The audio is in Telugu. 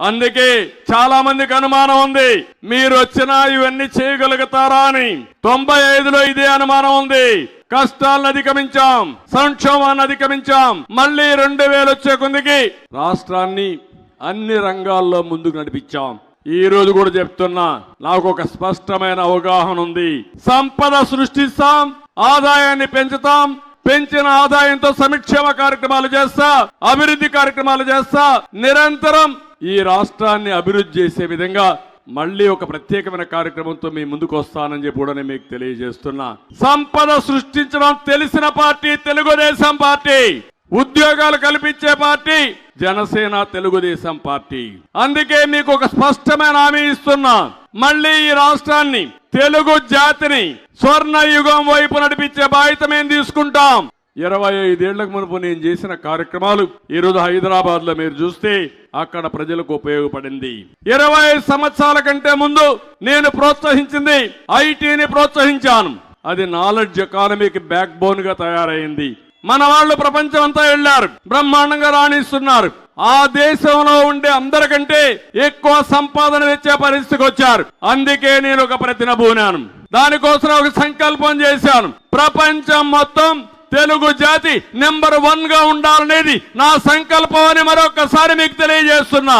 అందుకే చాలా మందికి అనుమానం ఉంది. మీరు వచ్చినా ఇవన్నీ చేయగలుగుతారా అని. తొంభై ఐదులో ఇదే అనుమానం ఉంది. కష్టాలను అధిగమించాం. సంక్షోభాన్ని అధిగమించాం. మళ్ళీ రెండు వేలు వచ్చే కొందికి రాష్ట్రాన్ని అన్ని రంగాల్లో ముందుకు నడిపించాం. ఈ రోజు కూడా చెప్తున్నా నాకు ఒక స్పష్టమైన అవగాహన ఉంది. సంపద సృష్టిస్తాం ఆదాయాన్ని పెంచుతాం పెంచిన ఆదాయంతో సంక్షేమ కార్యక్రమాలు చేస్తా అభివృద్ధి కార్యక్రమాలు చేస్తా నిరంతరం ఈ రాష్ట్రాన్ని అభివృద్ధి చేసే విధంగా మళ్ళీ ఒక ప్రత్యేకమైన కార్యక్రమంతో మీ ముందుకు వస్తానని చెప్పి కూడా నేను మీకు తెలియజేస్తున్నా. సంపద సృష్టించడం తెలిసిన పార్టీ తెలుగుదేశం పార్టీ. ఉద్యోగాలు కల్పించే పార్టీ జనసేన తెలుగుదేశం పార్టీ. అందుకే మీకు ఒక స్పష్టమైన హామీ ఇస్తున్నా. మళ్ళీ ఈ రాష్ట్రాన్ని తెలుగు జాతిని స్వర్ణ యుగం వైపు నడిపించే బాధ్యత మేము తీసుకుంటాం. ఇరవై ఐదేళ్ళకు మునుపు నేను చేసిన కార్యక్రమాలు ఈరోజు హైదరాబాద్లో హైదరాబాద్లో మీరు చూస్తే అక్కడ ప్రజలకు ఉపయోగపడింది. ఇరవై ఐదు సంవత్సరాల కంటే ముందు నేను ప్రోత్సహించింది ఐటీని ప్రోత్సహించాను. అది నాలెడ్జ్ ఎకానమీకి బ్యాక్ బోన్గా తయారైంది. మన వాళ్ళు ప్రపంచం అంతా వెళ్ళారు. బ్రహ్మాండంగా రాణిస్తున్నారు. ఆ దేశంలో ఉండే అందరికంటే ఎక్కువ సంపాదన తెచ్చే పరిస్థితికి వచ్చారు. అందుకే నేను ఒక ప్రతినబూనాను దానికోసం ఒక సంకల్పం చేశాను. ప్రపంచం మొత్తం తెలుగు జాతి నెంబర్ వన్గా ఉండాలనేది నా సంకల్పం అని మరొకసారి మీకు తెలియజేస్తున్నా.